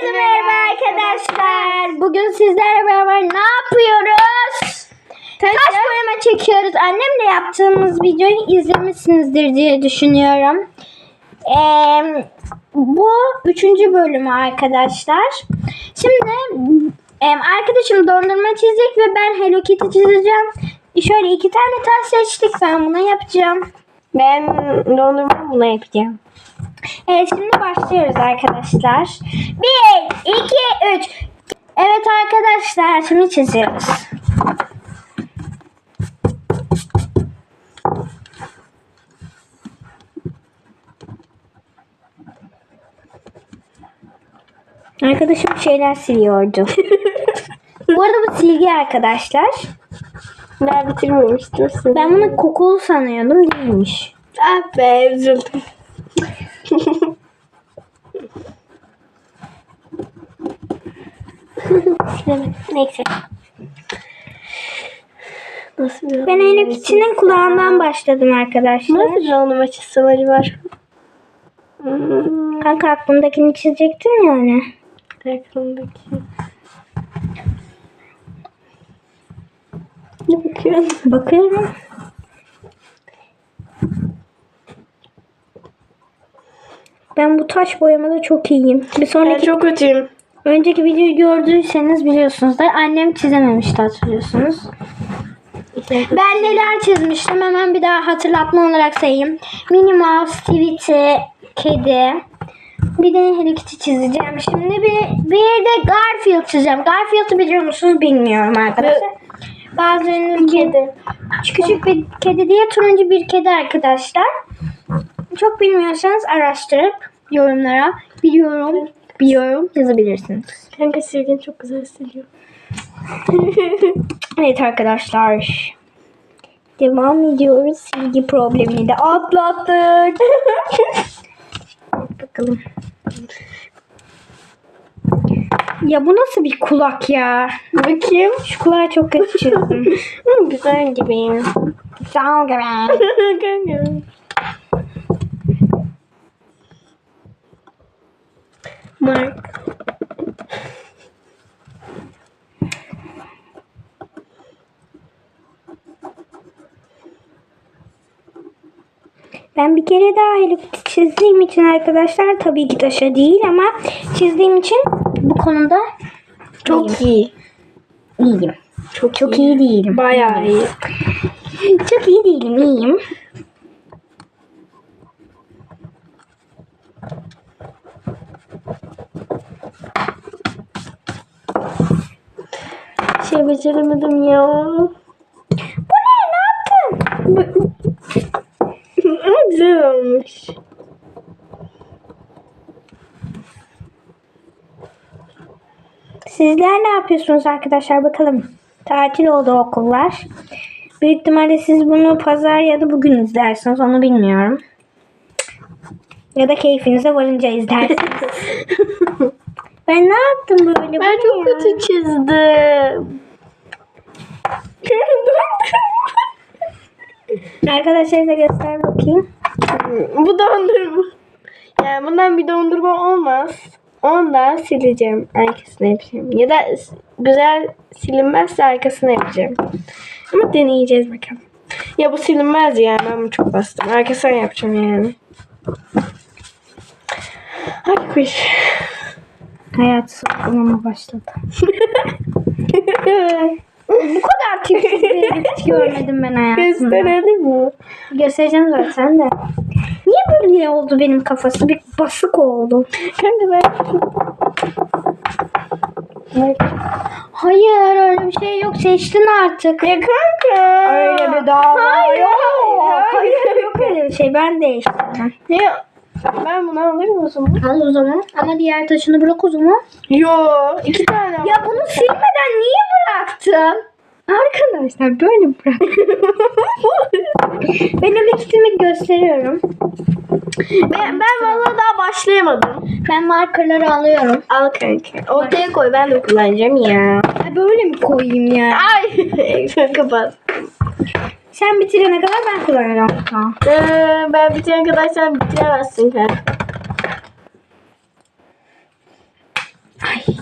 Herkese merhaba arkadaşlar. Bugün sizlerle beraber ne yapıyoruz? Taş boyama çekiyoruz. Annemle yaptığımız videoyu izlemişsinizdir diye düşünüyorum. Ee, bu üçüncü bölümü arkadaşlar. Şimdi arkadaşım dondurma çizecek ve ben Hello Kitty çizeceğim. Şöyle iki tane taş seçtik. Ben buna yapacağım. Ben dondurma buna yapacağım. Evet şimdi başlıyoruz arkadaşlar. Bir, iki, üç. Evet arkadaşlar şimdi çiziyoruz. Arkadaşım bir şeyler siliyordu. Bu arada bu silgi arkadaşlar. Ben bitirmemiştim. Ben bunu kokulu sanıyordum değilmiş. Ah be üzüldüm. Neyse. Nasıl bir Ben Hello Kitty'nin kulağından başladım arkadaşlar. Nasıl bir dondurma çizsem acaba? Hmm, Kanka aklımdakini çizecektin yani. aklımdaki. Ne bakıyorsun? Bakıyorum. Ben bu taş boyamada çok iyiyim. Bir Ben sonraki çok kötüyüm. Önceki videoyu gördüyseniz biliyorsunuzdur. Annem çizememişti hatırlıyorsunuz. Ben neler çizmiştim hemen bir daha hatırlatma olarak sayayım. Minnie Mouse, Tweety, kedi. Bir de Hello Kitty çizeceğim. Şimdi bir, bir de Garfield çizeceğim. Garfield'ı biliyor musunuz bilmiyorum arkadaşlar. Bazılarınız kedi. Küçük bir kedi diye turuncu bir kedi arkadaşlar. Çok bilmiyorsanız araştırıp yorumlara biliyorum biliyorum yazabilirsiniz. Kanka silgin çok güzel siliyor. Evet arkadaşlar. Devam ediyoruz. Silgi problemini de atlattık. Bakalım. Ya bu nasıl bir kulak ya? Bakayım. Şu kulağı çok kötü çizdim. Güzel gibi. Ol gibi. Kanka. Mark. Ben bir kere daha Hello Kitty çizdiğim için arkadaşlar tabii ki taşa değil ama çizdiğim için bu konuda Çok iyi. iyiyim. Çok, Çok iyi değilim. Bayağı iyi. Çok iyi değilim, iyiyim. Şey beceremedim ya. Bu ne? Ne yaptın? Ama güzel olmuş. Sizler ne yapıyorsunuz arkadaşlar bakalım. Tatil oldu okullar. Büyük ihtimalle siz bunu pazar ya da bugün izlersiniz onu bilmiyorum. Ya da keyfinize varınca izlersiniz. ben ne yaptım böyle? Ben çok ya? kötü çizdim. Arkadaşlar da göster bakayım. Bu dondurma. Yani bundan bir dondurma olmaz. Ondan sileceğim. Arkasına yapacağım. Ya da güzel silinmezse arkasına yapacağım. Ama deneyeceğiz bakalım. Ya bu silinmez yani. Ben bunu çok bastım. Arkasına yapacağım yani. Hadi kuş. Hayat sorgulamama başladı. Bu kadar tipsiz bir hiç görmedim ben hayatımda. Gösterelim mi? Göstereceğim zaten de. Niye böyle oldu benim kafası? Bir basık oldu. Kanka ben... Hayır öyle bir şey yok. Seçtin artık. Ya kanka. Öyle bir dava Hayır, yok. hayır, Hayır yok öyle bir şey. Ben değiştirdim. Ya ben bunu alırım o zaman. Al o zaman. Ama diğer taşını bırak o zaman. Yo iki tane Ya bunu silmeden niye bıraktın? Arkadaşlar böyle bırak. ben öyle kitimi gösteriyorum. Ben, ben vallahi daha başlayamadım. Ben markerları alıyorum. Al kanka. Ortaya koy ben de kullanacağım ya. Ya böyle mi koyayım ya? Ay kapat. Sen bitirene kadar ben kullanacağım. Tamam. Ee, ben bitirene kadar sen bitiremezsin ki. Ay.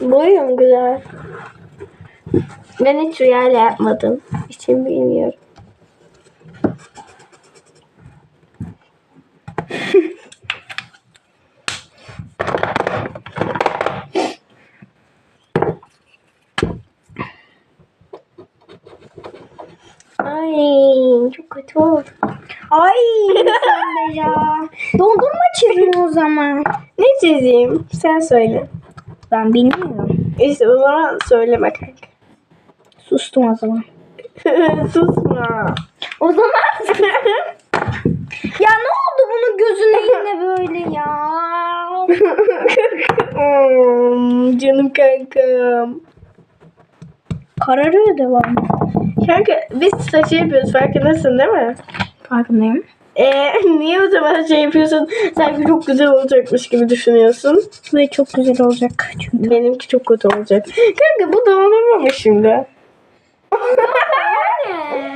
Boyum güzel. Ben hiç rüyayla yapmadım. İçin bilmiyorum. Oldu. Ay sen de ya. Dondurma çizin o zaman. Ne çizeyim? Sen söyle. Ben bilmiyorum. İşte o zaman söyleme kanka. Sustum o zaman. Susma. O zaman ya ne oldu bunun gözüne yine böyle ya? Hmm, canım kankam. Kararıyor devam. Kanka biz saçı yapıyoruz farkındasın değil mi? Farkındayım. Ee, niye o zaman şey yapıyorsun? Sanki çok güzel olacakmış gibi düşünüyorsun. Ve çok güzel olacak çünkü. Benimki çok kötü olacak. Kanka bu dondurma mı şimdi?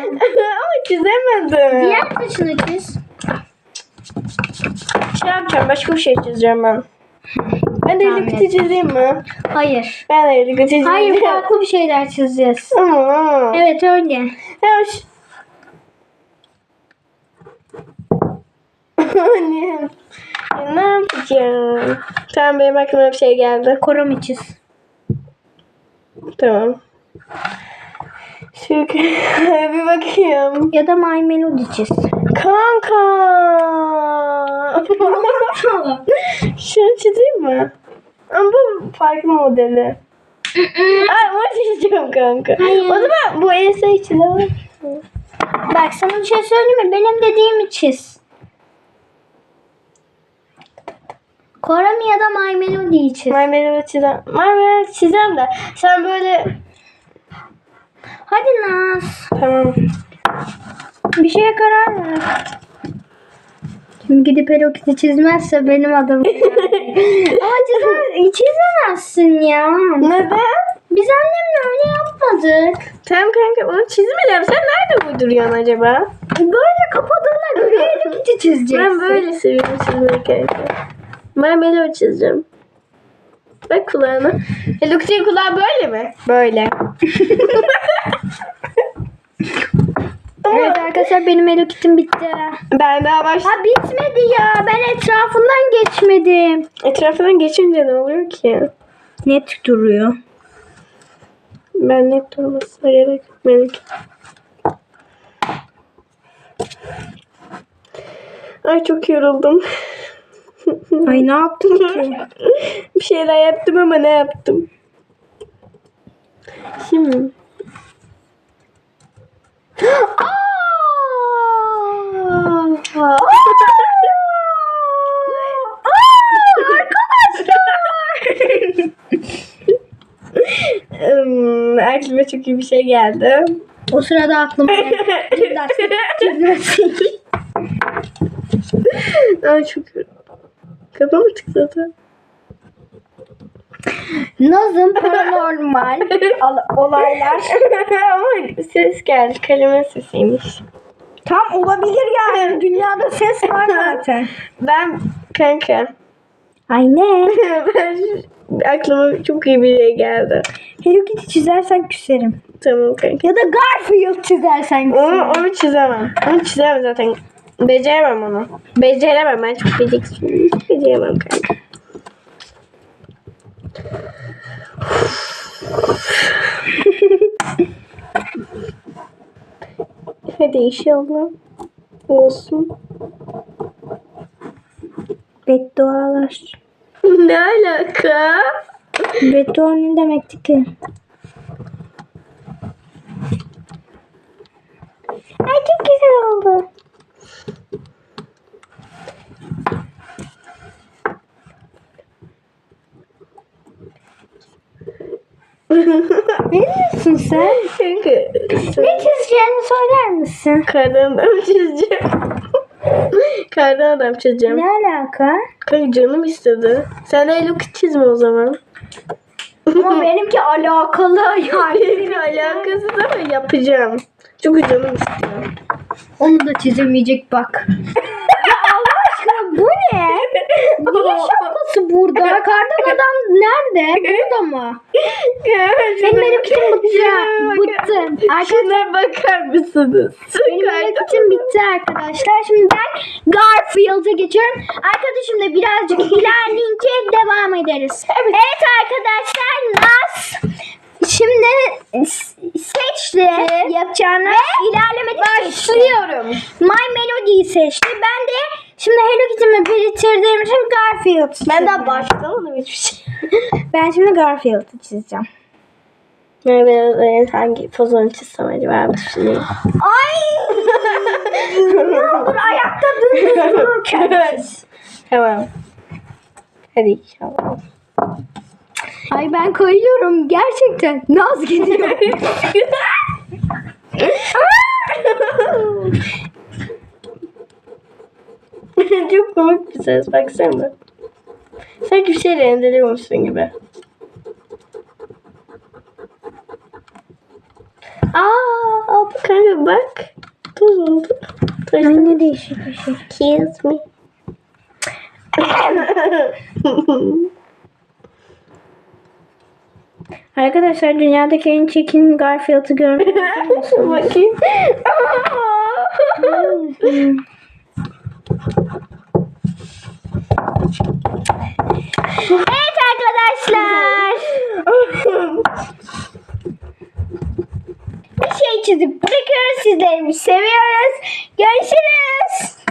Ama çizemedim. Diğer saçını çiz. Şey yapacağım başka bir şey çizeceğim ben. Ben de Tamam, elbise çizeyim mi? Hayır. Ben de elbise çizeyim. Hayır farklı bir şeyler çizeceğiz. Ama. Evet öyle. Ya şu- Anne. Ya ne yapacağım? Tamam benim aklıma bir şey geldi. Koromi çiz. Tamam. Şu bir bakayım. Ya da My Melody çiz. Kanka. Şunu çizeyim mi? Ama bu farklı modeli. Ay onu çizeceğim kanka. Hayır. O zaman bu Elsa'yı çizemem. Bak sana bir şey söyleyeyim mi? Benim dediğimi çiz. Koromi ya da My Melody'yi çiz. My Melody çizem. My Melody çizem de sen böyle Hadi Naz. tamam. Bir şeye karar ver. Gidip Hello Kitty çizmezse benim adım. Ama çizemez, çizemezsin ya. Neden? Biz annemle öyle yapmadık. Tamam kanka onu çizmeyeceğim. Sen nerede uyduruyorsun acaba? Böyle kapadığına göre Hello Kitty çizeceksin. Ben böyle seviyorum çizmeyi kanka. My Melody çizeceğim. Bak kulağına. Hello Kitty'nin kulağı böyle mi? Böyle. Evet arkadaşlar benim Hello Kitty'm bitti. Ben daha baş... Ha bitmedi ya. Ben etrafından geçmedim. Etrafından geçince ne oluyor ki? Net duruyor. Ben net durmasına gerek yok Melek. Ay çok yoruldum. Ay ne yaptın ki? Bir şeyler yaptım ama ne yaptım? Şimdi. Aklıma çok iyi bir şey geldi. O sırada aklıma geldi. Cimnastik, cimnastik. Ay çok. Kafamı tıkladı. Nazım paranormal al- olaylar. Ama ses geldi. Kaleme sesiymiş. Tam olabilir yani. Dünyada ses var zaten. Ben kanka. Ay ne? ben aklıma çok iyi bir şey geldi. Hello Kitty çizersen küserim. Tamam kanka. Ya da Garfield çizersen Onu, küserim. onu çizemem. Onu çizemem zaten. Beceremem onu. Beceremem. Ben çok beceriksizim. Hiç Beceremem kanka. Hadi inşallah. Olsun. Beddualar. ne alaka? Beddua ne demekti ki? Ay çok güzel oldu. Ne diyorsun sen? Kanka. Ne çizeceğini söyler misin? Kardan adam çizeceğim. Kardan adam çizeceğim. Ne alaka? Kanka canım istedi. Sen Hello Kitty çizme o zaman. Ama benimki alakalı yani. Benimle alakasız ama yapacağım. Çünkü canım istiyor. Onu da çizemeyecek bak. ya Allah aşkına bu ne? Niye şapkası burada? Kardan adam nerede? Burada mı? Benim Hello Kitty'm bitti. Bitti. Arkadaşlar bakar mısınız? benim Hello Kitty'm bitti arkadaşlar. Şimdi ben Garfield'a geçiyorum. Arkadaşım da birazcık ilerleyince devam ederiz. Evet, arkadaşlar Nas şimdi seçti yapacağını ilerlemedi seçti. Başlıyorum. My Melody'yi seçti. Ben de şimdi Hello Kitty'mi bitirdiğim için Garfield Ben çizeceğim. daha başlamadım hiçbir şey. Ben şimdi Garfield'ı çizeceğim. Yani biraz en hangi pozunu çizsem acaba bir düşüneyim. Ay! ne olur ayakta dururken. tamam. Hadi inşallah. Ay ben kayıyorum gerçekten. Naz gidiyor. Çok komik bir ses baksana. Sanki bir şey rendeliyormuşsun gibi. Aa, aa bak kanka bak. Toz oldu. Toz Ay ne değişik bir şey. Kiss me. Arkadaşlar dünyadaki en çirkin Garfield'ı görmek Bakayım. Evet arkadaşlar. Bir şey çizip bırakıyoruz. Sizleri seviyoruz. Görüşürüz.